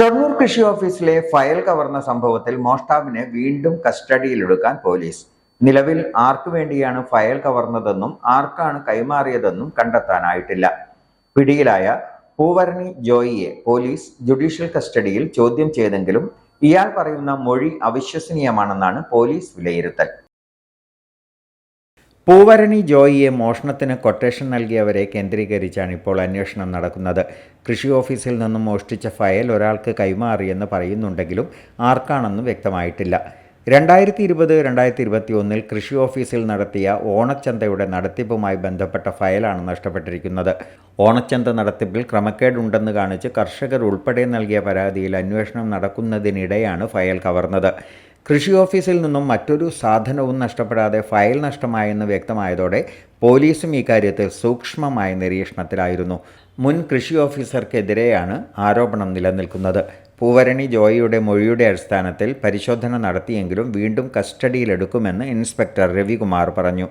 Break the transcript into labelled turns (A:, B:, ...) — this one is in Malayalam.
A: ഷൊർണൂർ കൃഷി ഓഫീസിലെ ഫയൽ കവർന്ന സംഭവത്തിൽ മോഷ്ടാവിനെ വീണ്ടും കസ്റ്റഡിയിലെടുക്കാൻ പോലീസ്. നിലവിൽ ആർക്കു വേണ്ടിയാണ് ഫയൽ കവർന്നതെന്നും ആർക്കാണ് കൈമാറിയതെന്നും കണ്ടെത്താനായിട്ടില്ല. പിടിയിലായ പൂവരണി ജോയിയെ പോലീസ് ജുഡീഷ്യൽ കസ്റ്റഡിയിൽ ചോദ്യം ചെയ്തെങ്കിലും ഇയാൾ പറയുന്ന മൊഴി അവിശ്വസനീയമാണെന്നാണ് പോലീസ് വിലയിരുത്തൽ. പൂവരണി ജോയിയെ മോഷണത്തിന് കൊട്ടേഷൻ നൽകിയവരെ കേന്ദ്രീകരിച്ചാണ് ഇപ്പോൾ അന്വേഷണം നടക്കുന്നത്. കൃഷി ഓഫീസിൽ നിന്നും മോഷ്ടിച്ച ഫയൽ ഒരാൾക്ക് കൈമാറിയെന്ന് പറയുന്നുണ്ടെങ്കിലും ആർക്കാണെന്ന് വ്യക്തമായിട്ടില്ല. രണ്ടായിരത്തി ഇരുപത് രണ്ടായിരത്തി ഇരുപത്തി ഒന്നിൽ കൃഷി ഓഫീസിൽ നടത്തിയ ഓണച്ചന്തയുടെ നടത്തിപ്പുമായി ബന്ധപ്പെട്ട ഫയലാണ് നഷ്ടപ്പെട്ടിരിക്കുന്നത്. ഓണച്ചന്ത നടത്തിപ്പിൽ ക്രമക്കേടുണ്ടെന്ന് കാണിച്ച് കർഷകർ ഉൾപ്പെടെ നൽകിയ പരാതിയിൽ അന്വേഷണം നടക്കുന്നതിനിടെയാണ് ഫയൽ കവർന്നത്. കൃഷി ഓഫീസിൽ നിന്നും മറ്റൊരു സാധനവും നഷ്ടപ്പെടാതെ ഫയൽ നഷ്ടമായെന്ന് വ്യക്തമായതോടെ പോലീസും ഇക്കാര്യത്തിൽ സൂക്ഷ്മമായ നിരീക്ഷണത്തിലായിരുന്നു. മുൻ കൃഷി ഓഫീസർക്കെതിരെയാണ് ആരോപണം നിലനിൽക്കുന്നത്. പൂവരണി ജോയിയുടെ മൊഴിയുടെ അടിസ്ഥാനത്തിൽ പരിശോധന നടത്തിയെങ്കിലും വീണ്ടും കസ്റ്റഡിയിലെടുക്കുമെന്ന് ഇൻസ്പെക്ടർ രവികുമാർ പറഞ്ഞു.